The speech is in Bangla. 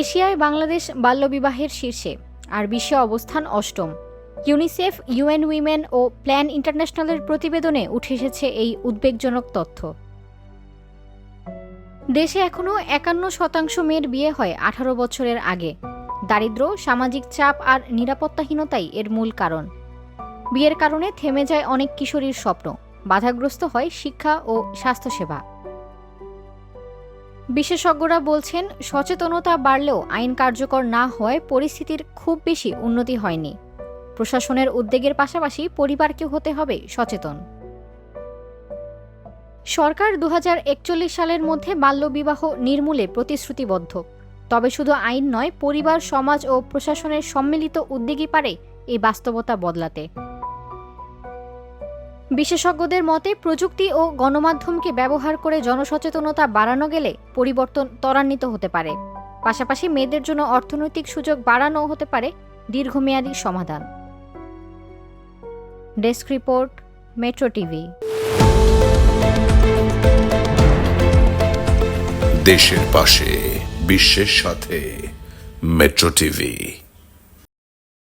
এশিয়ায় বাংলাদেশ বাল্যবিবাহের শীর্ষে, আর বিশ্বে অবস্থান অষ্টম। ইউনিসেফ, ইউএন উইমেন ও প্ল্যান ইন্টারন্যাশনালের প্রতিবেদনে উঠে এসেছে এই উদ্বেগজনক তথ্য। দেশে এখনও একান্ন শতাংশ মেয়ের বিয়ে হয় আঠারো বছরের আগে। দারিদ্র্য সামাজিক চাপ আর নিরাপত্তাহীনতাই এর মূল কারণ। বিয়ের কারণে থেমে যায় অনেক কিশোরীর স্বপ্ন। বাধাগ্রস্ত হয় শিক্ষা ও স্বাস্থ্যসেবা। বিশেষজ্ঞরা বলছেন, সচেতনতা বাড়লেও আইন কার্যকর না হওয়ায় পরিস্থিতির খুব বেশি উন্নতি হয়নি। প্রশাসনের উদ্যোগের পাশাপাশি পরিবারকে হতে হবে সচেতন। সরকার দু হাজার একচল্লিশ সালের মধ্যে বাল্যবিবাহ নির্মূলে প্রতিশ্রুতিবদ্ধ। তবে শুধু আইন নয়, পরিবার, সমাজ ও প্রশাসনের সম্মিলিত উদ্যোগই পারে এই বাস্তবতা বদলাতে। বিশেষজ্ঞদের মতে, প্রযুক্তি ও গণমাধ্যমকে ব্যবহার করে জনসচেতনতা বাড়ানো গেলে পরিবর্তন ত্বরান্বিত হতে পারে। পাশাপাশি মেয়েদের জন্য অর্থনৈতিক সুযোগ বাড়ানো হতে পারে দীর্ঘমেয়াদী সমাধান। Desk report, metro TV. দেশের পাশে, বিশ্বের সাথে, মেট্রো টিভি।